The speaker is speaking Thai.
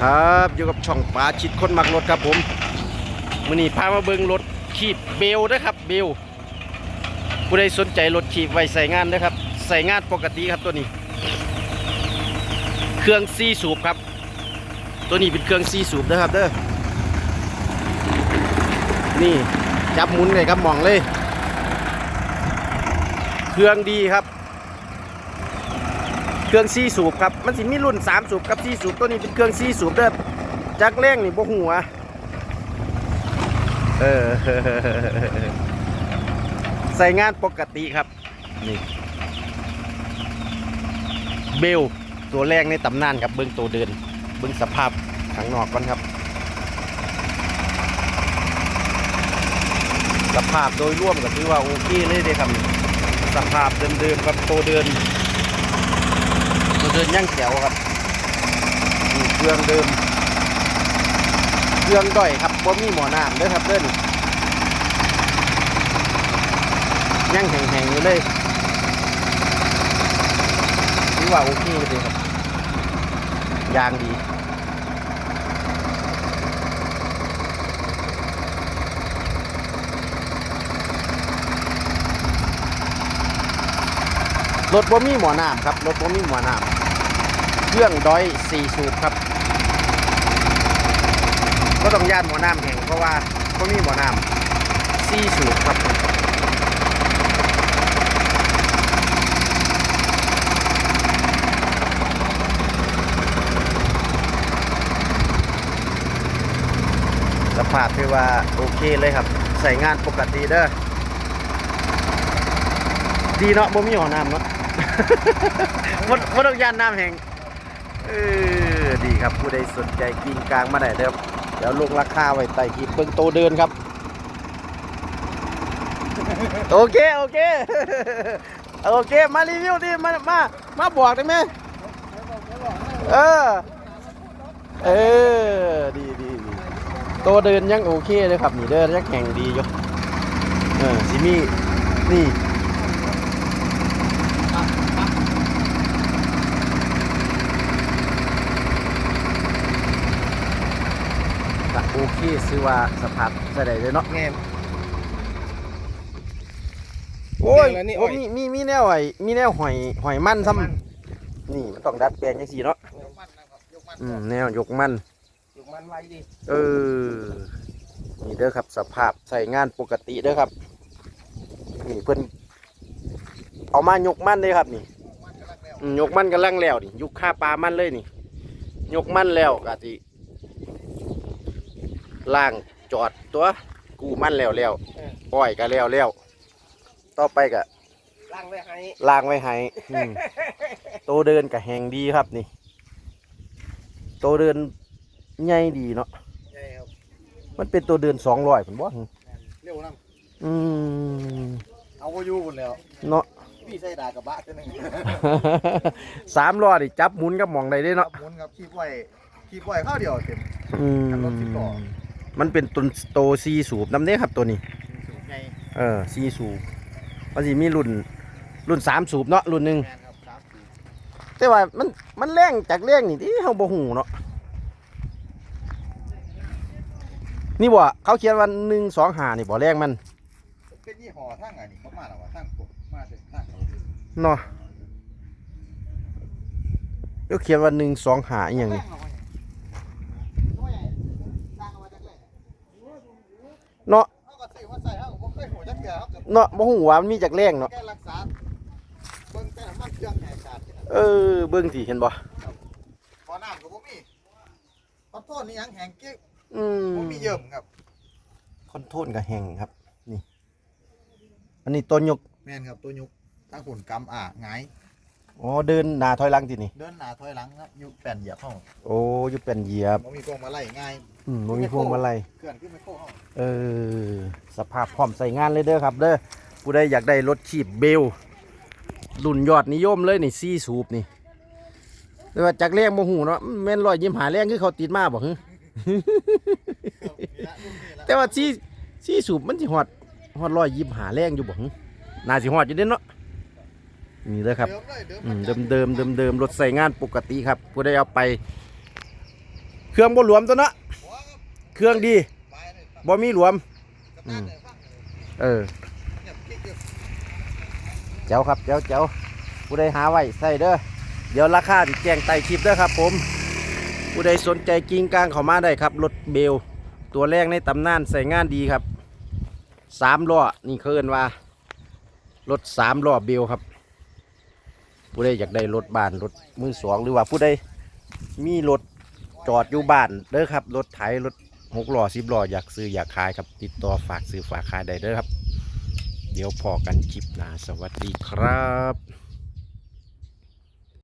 ครับอยู่กับช่องปลาชิดคนมักรถครับผมมื่อนี้พามาเบิงรถขีบเบลนะครับเบลผู้ใดสนใจรถขีบไว้ใส่งานนะครับ ใส่งานปกติครับตัวนี้ เครื่องซีสูบครับ ตัวนี้เป็นเครื่องซีสูบนะครับเด้อนี่จับหมุนเลยครับหมองเลย เครื่องดีครับ เครื่องซีสูบครับ มันสิมีรุ่น3สูบกับ4สูบตัวนี้เป็นเครื่องซีสูบเด้อจักแรงนี่บ่หัวเออใส่งานปกติครับ นี่ เบลตัวแรกในตำนานครับเบิ้องตัวเดิน เบิ้องสภาพข้างนอกก่อนครับ สภาพโดยร่วมก็ถือว่าโอเคเลยเด้ครับ สภาพเดิมๆกับตัวเดิน ดินย่างแถวครับนี่เครื่องเดิม เครื่องด้อยครับบ่มีหมอน้ำเด้อครับเด้อนย่างแห้งๆอยู่เลยถือว่าโอเคเลยครับ ยางดีรถบ่มีหมอน้ำครับ รถบ่มีหมอน้ำ เครื่องด้อยสี่สูบครับ ก็ต้องย่านหมอน้ำแห่งเพราะว่าบ่มีหมอน้ำสี่สูบครับสภาพที่ว่าโอเคเลยครับ ใส่งานปกติเด้อดีเนาะบ่มีหอน้ำเนาะบ่บ่ต้องย่านน้ำแห้ง เออดีครับผู้ใดสนใจกินกลางมาได้เด้อเดี๋ยวลงราคาไว้ใต้คลิปเบิ่งโตเดินครับ โอเคโอเคโอเคมารีวิวดิมามามาบอกได้ไหมเออเออดีดีดีโตเดินยังโอเคเลยครับนี่เดินยังแข็งดีอยู่เออสิมี่นี่ ก็โอเคซื้อว่าสภาพใส่ได้เลยเนาะแง่โอ้ยแล้วนี่อ้โอ้อยมีมีมีแนวไอ้มีแนวหอยหอยมันซ้ำนี่มันต้องดัดแปลงจังซี่เนาะยกมันนะครับยกมันอืมแนวยกมัน ยกมันไว้ดิเออ นี่เด้อครับสภาพใส่งานปกติเด้อครับ นี่เพิ่นเอามายกมันเลยครับนี่มันกำลังแล้วอืมยกมันกำลังแล้วนี่ยุกค่าปลามันเลยนี่ ยกมันแล้วกะสิ ล่างจอดตัวกูมันแล้วแล้วปล่อยก็แล้วแล้วต่อไปก็ล้างไว้ให้ล่างไว้ให้อืมโตเดินกับแหงดีครับนี่โตเดินใหญ่ดีเนาะใช่ครับมันเป็นตัวเดินสองร้อยผมบ่เร็วน้อืมำเอาไปอยู่หมดแล้วเนาะ พี่ใส่ดากระบะตัวหนึงสามล้อนี่จับหมุนกับหมองใดได้ครัเนาะบหมุนครับขี้ปล่อยขี้ปล่อยเข้าวเดียวเต็ม อืมกับรถสิบล้อ มันเป็นตุนโตซีสูบน้ำเด้ครับตัวนี้ สูงใหญ่เออซีสูบมันสิมีรุ่นรุ่นสามสูบเนาะรุ่นหนึ่งแมนครับสามสี่แต่ว่ามันมันแรงจากแรงนี่ที่เขาบ่หูเนาะนี่บ่เขาเขียนว่าหนึ่งสองหานี่บ่แรงมันเป็นยี่ห้อทั้งอันนี้เขามาแล้วว่าทั้งผมมาถึงทั้งเขาเนาะเขาเขียนว่าหนึ่งสองหาอหย่างนี้เนาะ เขาก็ซื้อมาใส่เขาผม เคยหัวจักเดียวเขาก็เนาะบ่หูว่ามันมีจากแรงเนาะแก้รักษาเบิ่งแต่น้ำมันเครื่องแห่ขาดเออเบิ่งสิเห็นบ่พอน้ำก็บ่มีขอโทษนี่ยังแห้งกิ๊กอืมบ่มีเยิ่มครับคอนโทรลกับแห้งครับ นี่ อันนี้ต้นยกแม่นครับตัวยุกทั้งผุนกำอ่าหงาย อ๋อเดินหน้าถอยหลังทีนี่ เดินหน้าถอยหลังครับยุกแป่นเหยียบห้องโอ้อยุเป็นเหยียบบ่มีพวงมาลัยง่ายอืมบ่มีพวงมาลัย เคลื่อนขึ้นไม่โค้งห้องเออสภาพพร้อมใส่งานเลยเด้อครับเด้อผู้ใดอยากได้รถขีบเบลรุ่นยอดนิยมเลยนี่ซีสูบนี่แต่ว่าจากแรงโมหูเนาะแม่นรอยยิ้มหาแรงคือเขาติดมาบอกฮึ นี่ละรุ่นนี้ละแต่ว่าซีซีสูบมันสิฮอดฮอดรอยยิ้มหาแรงอยู่บอกฮึน่าสิฮอดอยู่เด้เนาะ นี่เด้อครับเดิมเลยเดิมอืมประจำเดิมเดิมเดิมเดิมรถใส่งานปกติครับผู้ใดเอาไป เครื่องบ่หลวมตัวเนาะหัวครับเครื่องดีไปเลยครับบ่มีหลวมกับด้านเลยฟังเลยเออเงียบกิ๊กอยู่เจ้าครับเจ้าเจ้าผู้ใดหาไว้ใส่เด้อเดี๋ยวราคาที่แจ้งใต้คลิปเด้อครับ ผม ผู้ใดสนใจกิ่งกลางเข้ามาได้ครับรถเบลตัวแรกในตำนานใส่งานดีครับสามล้อนี่เขาเอินว่ารถสามล้อเบลครับ ผู้ใดอยากได้รถบ้านรถมือสองหรือว่าผู้ใดมีรถจอดอยู่บ้านเด้อครับรถไถรถหกล้อสิบล้ออยากซื้ออยากขายครับติดต่อฝากซื้อฝากขายได้เด้อครับ เดี๋ยวพอกันคลิปหน้าสวัสดีครับ